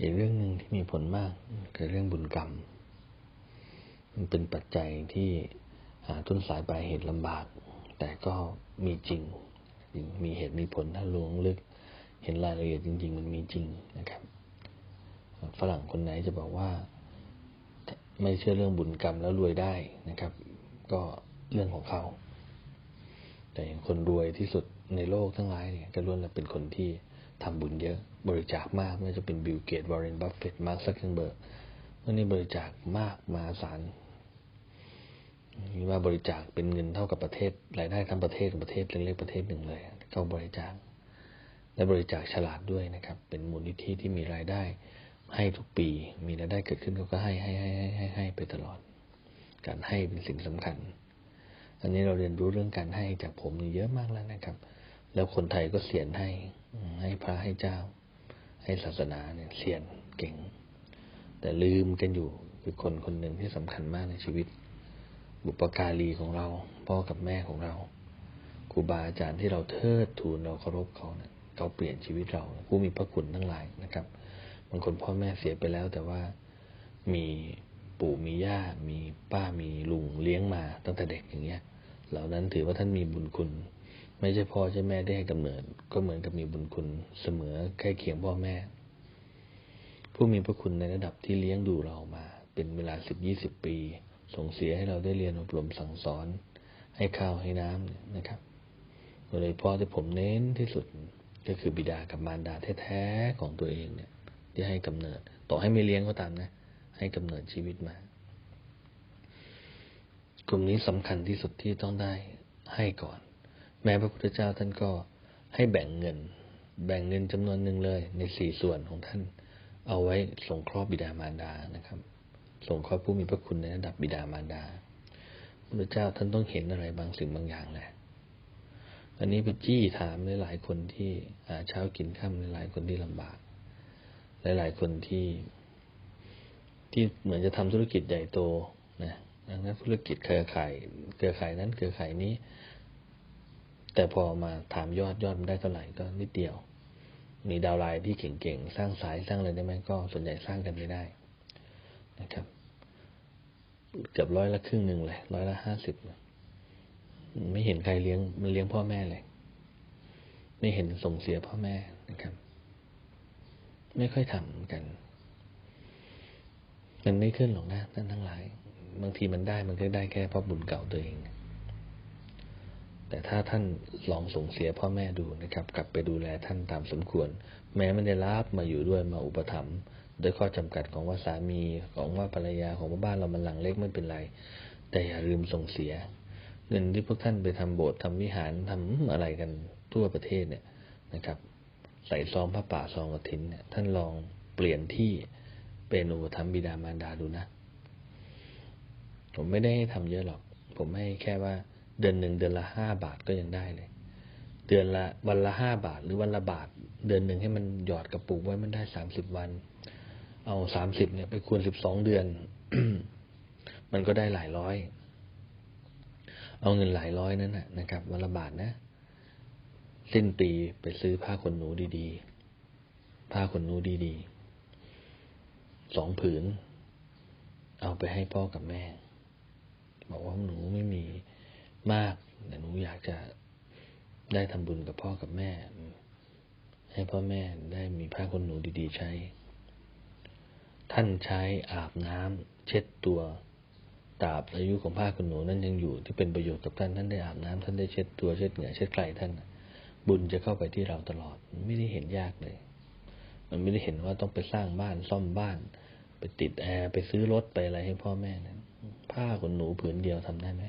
อีกเรื่องหนึ่งที่มีผลมากคือเรื่องบุญกรรม มันเป็นปัจจัยที่หาต้นสายปลายเหตุลำบาก แต่ก็มีจริง มีเหตุมีผลถ้าลวงลึก เห็นรายละเอียดจริง ๆ มันมีจริงนะครับ ฝรั่งคนไหนจะบอกว่า ไม่เชื่อเรื่องบุญกรรมแล้วรวยได้นะครับ ก็เรื่องของเขาแต่อย่างคนรวยที่สุดในโลกทั้งหลายเนี่ยก็ล้วนแล้วเป็นคนที่ ทำบุญเยอะ บริจาคมากไม่ว่าจะเป็นบิลเกตวอร์เรนบัฟเฟตมาร์คซักเคนเบิร์กวันนี้บริจาคมากมาศาลว่าบริจาคเป็นเงินเท่ากับประเทศรายได้ทั้งประเทศประเทศเล็กๆประเทศหนึ่งเลยเขาบริจาค และบริจาคฉลาดด้วยนะครับ เป็นมูลนิธิที่มีรายได้ให้ทุกปี มีรายได้เกิดขึ้นเขาก็ให้ให้ให้ให้ให้ให้ไปตลอด การให้เป็นสิ่งสำคัญ อันนี้เราเรียนรู้เรื่องการให้จากผมนี่เยอะมากแล้วนะครับ แล้วคนไทยก็เสียนให้ ให้พระให้เจ้า ให้ศาสนาเนี่ยเสียนเก่ง แต่ลืมกันอยู่คือคนคนหนึ่งที่สำคัญมากในชีวิต บุปการีของเรา พ่อกับแม่ของเราครูบาอาจารย์ที่เราเทิดทูนเราเคารพเขาเนะี่ยเขาเปลี่ยนชีวิตเราผู้มีพระคุณทั้งหลายนะครับบางคนพ่อแม่เสียไปแล้ว แต่ว่ามีปู่มีย่ามีป้ามีลุงเลี้ยงมาตั้งแต่เด็กอย่างเงี้ย เหล่านั้นถือว่าท่านมีบุญคุณ ไม่ใช่พ่อใช่แม่ได้ให้กำเนิด ก็เหมือนกับมีบุญคุณเสมอใกล้เคียงพ่อแม่ ผู้มีพระคุณในระดับที่เลี้ยงดูเรามา เป็นเวลาสิบยี่สิบปี ส่งเสียให้เราได้เรียนอบรมสั่งสอน ให้ข้าวให้น้ำนะครับโดยพ่อที่ผมเน้นที่สุดก็คือบิดากับมารดาแท้ๆของตัวเองเนี่ย ที่ให้กำเนิด ต่อให้ไม่เลี้ยงก็ตามนะ ให้กำเนิดชีวิตมา กลุ่มนี้สำคัญที่สุดที่ต้องได้ให้ก่อน แม้พระพุทธเจ้าท่านก็ให้แบ่งเงิน แบ่งเงินจำนวนหนึ่งเลย ในสี่ส่วนของท่านเอาไว้สงเคราะห์บิดามารดานะครับสงเคราะห์ผู้มีพระคุณในระดับบิดามารดาพระพุทธเจ้าท่านต้องเห็นอะไรบางสิ่งบางอย่างแหละอันนี้ไปจี้ถามหลายๆคนที่หาเช้ากินข้ามหลายๆคนที่ลำบาก หลายๆคนที่ ที่เหมือนจะทำธุรกิจใหญ่โตนะดังนั้นธุรกิจเครือข่าย เครือข่ายนั้นเครือข่ายนี้ แต่พอมาถามยอดยอดมันได้เท่าไหร่ก็นิดเดียว มีดาวไลน์ที่เก่งๆ สร้างสายสร้างอะไรได้ไหมก็ส่วนใหญ่สร้างกันไม่ได้นะครับ เกือบร้อยละครึ่งหนึ่งเลยร้อยละห้าสิบไม่เห็นใครเลี้ยงมันเลี้ยงพ่อแม่เลย ไม่เห็นส่งเสียพ่อแม่นะครับ ไม่ค่อยทำกันมันไม่ขึ้นหรอกนะท่านทั้งหลาย บางทีมันได้มันก็ได้แค่เพราะบุญเก่าตัวเอง แต่ถ้าท่านลองส่งเสียพ่อแม่ดูนะครับ กลับไปดูแลท่านตามสมควร แม้ไมันได้รับมาอยู่ด้วยมาอุปถัมภ์ด้วยข้อจำกัดของว่าสามีของว่าภรรยาของว่าบ้านเรามันหลังเล็กไม่เป็นไร แต่อย่าลืมส่งเสีย เงินที่พวกท่านไปทำโบสถ์ทำวิหารทำอะไรกันทั่วประเทศเนี่ยนะครับ ใส่ซองพระป่าซองกฐินเนี่ยท่านลองเปลี่ยนที่เป็นอุปถัมภ์บิดามารดาดูนะ ผมไม่ได้ทำเยอะหรอก ผมให้แค่ว่า เดือนหนึ่งเดือนละห้าบาทก็ยังได้เลย เดือนละวันละห้าบาท หรือวันละบาท เดือนหนึ่งให้มันหยอดกระปุกไว้มันได้สามสิบวัน เอาสามสิบเนี่ยไปคูณสิบสองเดือน มันก็ได้หลายร้อย เอาเงินหลายร้อยนั้นนะครับ วันละบาทนะสิ้นปีไปซื้อผ้าขนหนูดีๆ ผ้าขนหนูดีๆ สองผืน เอาไปให้พ่อกับแม่ บอกว่าหนูไม่มี มากแต่หนูอยากจะได้ทำบุญกับพ่อกับแม่ ให้พ่อแม่ได้มีผ้าขนหนูดีๆใช้ ท่านใช้อาบน้ำเช็ดตัวตราบอายุของผ้าขนหนูนั้นยังอยู่ ที่เป็นประโยชน์กับท่านท่านได้อาบน้ำท่านได้เช็ดตัวเช็ดเหงื่อเช็ดไกลท่าน บุญจะเข้าไปที่เราตลอดไม่ได้เห็นยากเลย มันไม่ได้เห็นว่าต้องไปสร้างบ้านซ่อมบ้าน ไปติดแอร์ไปซื้อรถไปอะไรให้พ่อแม่นั้นผ้าขนหนูผืนเดียวทำได้ไหม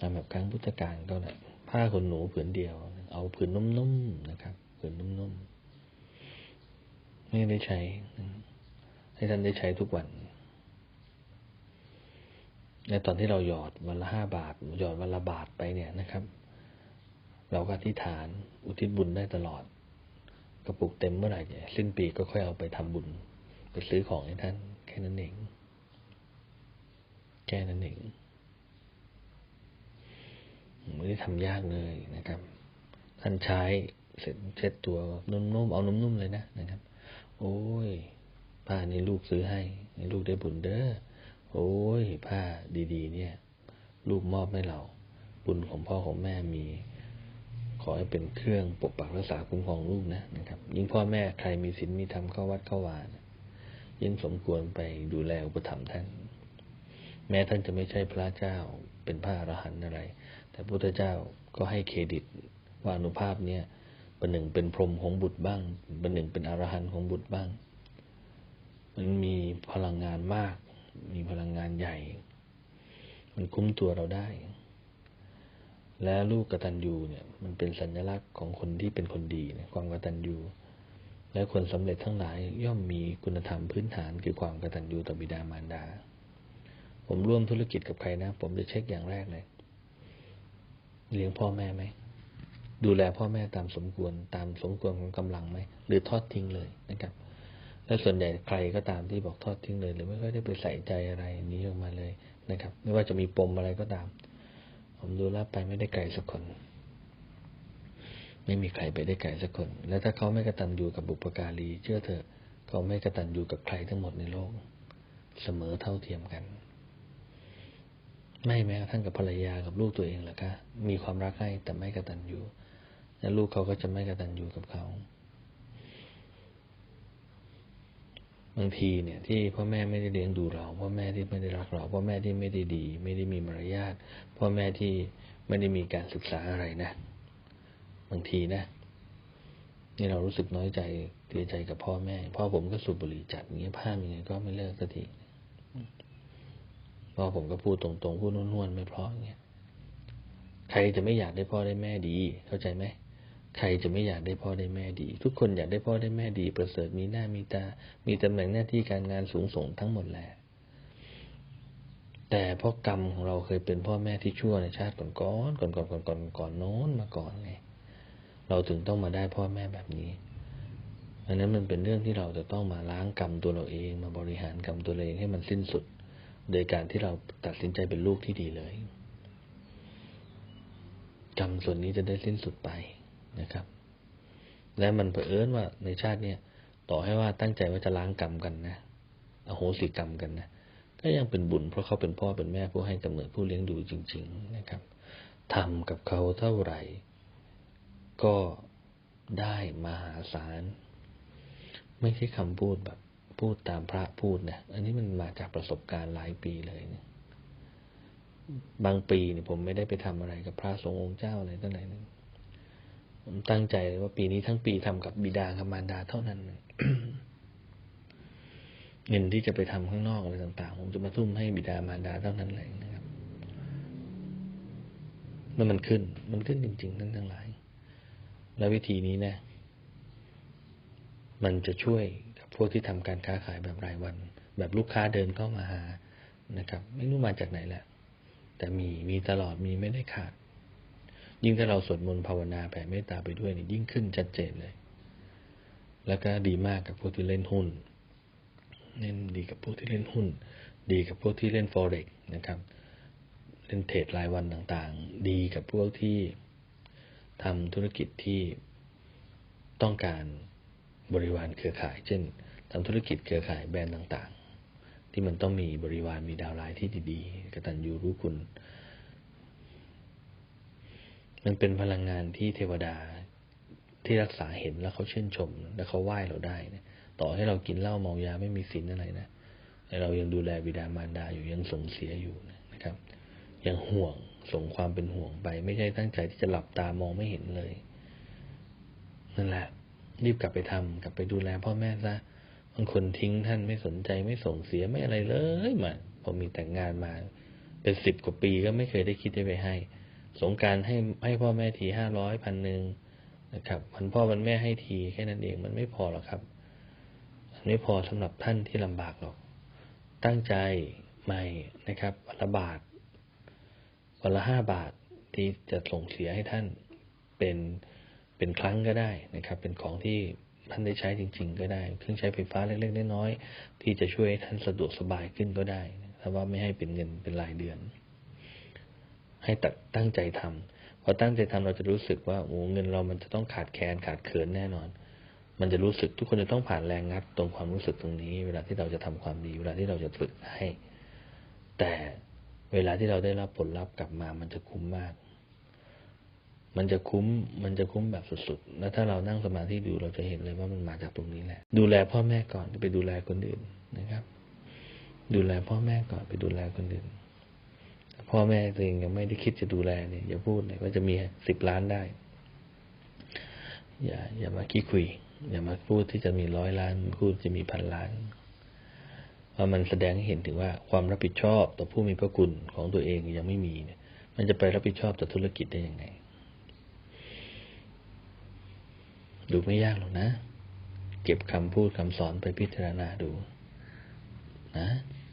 ทำแบบครั้งพุทธกาลก็แหละผ้าขนหนูผืนเดียว เอาผืนนุ่มๆนะครับผืนนุ่มๆไม่ได้ใช้ ให้ท่านได้ใช้ทุกวันในตอนที่เราหยอดวันละห้าบาท หยอดวันละบาทไปเนี่ยนะครับ เราก็อธิษฐานอุทิศบุญได้ตลอด กระปุกเต็มเมื่อไหร่เนี่ยสิ้นปีก็ค่อยเอาไปทำบุญ ไปซื้อของให้ท่าน แค่นั้นเอง แค่นั้นเอง ไม่ได้ทำยากเลยนะครับ ท่านใช้เสร็จเช็ดตัวนุ่มๆเอานุ่มๆเลยนะนะครับ โอ้ยผ้านี่ลูกซื้อให้ลูกได้บุญเด้อโอ้ยผ้าดีๆ เนี่ย ลูกมอบให้เรา บุญของพ่อของแม่มี ขอให้เป็นเครื่องปกปักรักษาคุ้มครองลูกนะนะครับ ยิ่งพ่อแม่ใครมีศีลมีธรรมเข้าวัดเข้าวานยิ่งสมควรไปดูแลอุปถัมภ์ท่าน แม้ท่านจะไม่ใช่พระเจ้าเป็นพระอรหันต์อะไร แต่พระพุทธเจ้าก็ให้เครดิตว่าอนุภาพเนี่ยเป็นหนึ่งเป็นพรหมของบุตรบ้างเป็นหนึ่งเป็นอรหันต์ของบุตรบ้าง มันมีพลังงานมาก มีพลังงานใหญ่ มันคุ้มตัวเราได้ และลูกกตัญญูเนี่ย มันเป็นสัญลักษณ์ของคนที่เป็นคนดีนะความกตัญญูและคนสำเร็จทั้งหลายย่อมมีคุณธรรมพื้นฐานคือความกตัญญูต่อบิดามารดา ผมร่วมธุรกิจกับใครนะ ผมจะเช็คอย่างแรกเลย เลี้ยงพ่อแม่ไหมดูแลพ่อแม่ตามสมควรตามสมควรของกำลังไหมหรือทอดทิ้งเลยนะครับ และส่วนใหญ่ใครก็ตามที่บอกทอดทิ้งเลย หรือไม่ค่อยได้ไปใส่ใจอะไรนี้ออกมาเลยนะครับ ไม่ว่าจะมีปมอะไรก็ตาม ผมดูแลไปไม่ได้ไกลสักคน ไม่มีใครไปได้ไกลสักคน และถ้าเขาไม่กระตันอยู่กับบุปการีเชื่อเถอะเขาไม่กระตันอยู่กับใครทั้งหมดในโลก เสมอเท่าเทียมกัน ไม่แม้กระทั่งกับภรรยากับลูกตัวเองหรอคะมีความรักให้แต่ไม่กระตันอยู่และลูกเขาก็จะไม่กระตันอยู่กับเขาบางทีเนี่ย ที่พ่อแม่ไม่ได้เลี้ยงดูเราพ่อแม่ที่ไม่ได้รักเราพ่อแม่ที่ไม่ได้ดี ไม่ได้มีมารยาทพ่อแม่ที่ไม่ได้มีการศึกษาอะไรนะ บางทีนะนี่เรารู้สึกน้อยใจเสียใจกับพ่อแม่ พ่อผมก็สูบบุหรี่จัดอย่างเงี้ยผ้ายังไงก็ไม่เลิกสักที พ่อผมก็พูดตรงๆพูดนวลๆไม่เพราะอย่างเงี้ยใครจะไม่อยากได้พ่อได้แม่ดี เข้าใจไหมใครจะไม่อยากได้พ่อได้แม่ดี ทุกคนอยากได้พ่อได้แม่ดี ประเสริฐมีหน้ามีตา มีตำแหน่งหน้าที่การงานสูงส่งทั้งหมดแหละแต่เพราะกรรมของเราเคยเป็นพ่อแม่ที่ชั่วในชาติก่อนก่อนก่อนก่อนก่อนก่อนก่อนโน้นมาก่อนไงเราถึงต้องมาได้พ่อแม่แบบนี้อันนั้นมันเป็นเรื่องที่เราจะต้องมาล้างกรรมตัวเราเอง มาบริหารกรรมตัวเองให้มันสิ้นสุด โดยการที่เราตัดสินใจเป็นลูกที่ดีเลย กรรมส่วนนี้จะได้สิ้นสุดไปนะครับ และมันเผอิญว่าในชาติเนี้ยต่อให้ว่าตั้งใจว่าจะล้างกรรมกันนะอโหสิกรรมกันนะก็ยังเป็นบุญเพราะเขาเป็นพ่อเป็นแม่ผู้ให้กำเนิดผู้เลี้ยงดูจริง ๆ นะครับทำกับเขาเท่าไหร่ ก็ได้มหาศาล ไม่ใช่คำพูดแบบ พูดตามพระพูดนะอันนี้มันมาจากประสบการณ์หลายปีเลยเนะบางปีเนี่ยผมไม่ได้ไปทำอะไรกับพระสงฆ์องค์เจ้าอะไรตั้งไหนนึงผมตั้งใจเลยว่าปีนี้ทั้งปีทำกับบิดากับมารดาเท่านั้นเงินที่จะไปทำข้างนอกอะไรต่างๆ ผมจะมาทุ่มให้บิดามารดาเท่านั้นเลยนะครับเมื่อมันขึ้น มันขึ้นจริง ๆ ทั้งทั้งหลาย แล้ววิธีนี้นะ มันจะช่วย พวกที่ทำการค้าขายแบบรายวัน แบบลูกค้าเดินเข้ามาหานะครับ ไม่รู้มาจากไหนแหละ แต่มีมีตลอดมีไม่ได้ขาด ยิ่งถ้าเราสวดมนต์ภาวนาแผ่เมตตาไปด้วยนี่ยิ่งขึ้นชัดเจนเลย แล้วก็ดีมากกับพวกที่เล่นหุ้นเล่นดีกับพวกที่เล่นหุ้น ดีกับพวกที่เล่นฟอเร็กนะครับ เล่นเทรดรายวันต่างๆ ดีกับพวกที่ทำธุรกิจที่ต้องการบริวารเครือข่าย เช่น ทำธุรกิจเครือข่ายแบรนด์ต่างๆ ที่มันต้องมีบริวารมีดาวไลน์ที่ดีๆกตัญญูรู้คุณ มันเป็นพลังงานที่เทวดาที่รักษาเห็นแล้วเขาชื่นชม แล้วเขาไหว้เราได้นะต่อให้เรากินเหล้าเมายาไม่มีศีลอะไรนะแต่เรายังดูแลบิดามารดาอยู่ยังส่งเสียอยู่นะครับ ยังห่วงส่งความเป็นห่วงไป ไม่ใช่ตั้งใจที่จะหลับตามองไม่เห็นเลยนั่นแหละ รีบกลับไปทำกลับไปดูแลพ่อแม่ซะ บางคนทิ้งท่านไม่สนใจไม่ส่งเสียไม่อะไรเลยมาพอมีแต่งงานมา เป็นสิบกว่าปีก็ไม่เคยได้คิดจะไปให้ สงการให้ให้พ่อแม่ทีห้าร้อยพันหนึ่งนะครับวันพ่อวันแม่ให้ทีแค่นั้นเองมันไม่พอหรอกครับมันไม่พอสำหรับท่านที่ลำบากหรอก ตั้งใจใหม่นะครับวันละบาทวันละห้าบาทที่จะส่งเสียให้ท่านเป็นเป็นครั้งก็ได้นะครับ เป็นของที่ ท่านได้ใช้จริง ๆ ก็ได้ เครื่องใช้ไฟฟ้าเล็กๆน้อยๆที่จะช่วยท่านสะดวกสบายขึ้นก็ได้ถ้าว่าไม่ให้เป็นเงินเป็นรายเดือน ให้ตัดตั้งใจทำพอตั้งใจทำเราจะรู้สึกว่าโอ้เงินเรามันจะต้องขาดแคลนขาดเขินแน่นอน มันจะรู้สึกทุกคนจะต้องผ่านแรงงัดตรงความรู้สึกตรงนี้ เวลาที่เราจะทำความดีเวลาที่เราจะฝึกให้ แต่เวลาที่เราได้รับผลลัพธ์กลับมามันจะคุ้มมาก มันจะคุ้มมันจะคุ้มแบบสุดๆ แล้วถ้าเรานั่งสมาธิดูเราจะเห็นเลยว่ามันมาจากตรงนี้แหละ ดูแลพ่อแม่ก่อนไปดูแลคนอื่นนะครับ ดูแลพ่อแม่ก่อนไปดูแลคนอื่นพ่อแม่ตัวเองยังไม่ได้คิดจะดูแลเนี่ยอย่าพูดเลยว่าจะมีสิบล้านได้ อย่า อย่ามาขี้คุย อย่ามาพูดที่จะมีร้อยล้านพูดจะมีพันล้านเพราะมันแสดงให้เห็นถึงว่าความรับผิดชอบต่อผู้มีพระคุณของตัวเองยังไม่มีเนี่ย มันจะไปรับผิดชอบต่อธุรกิจได้ยังไง ดูไม่ยากหรอกนะ เก็บคำพูดคำสอนไปพิจารณาดู นะ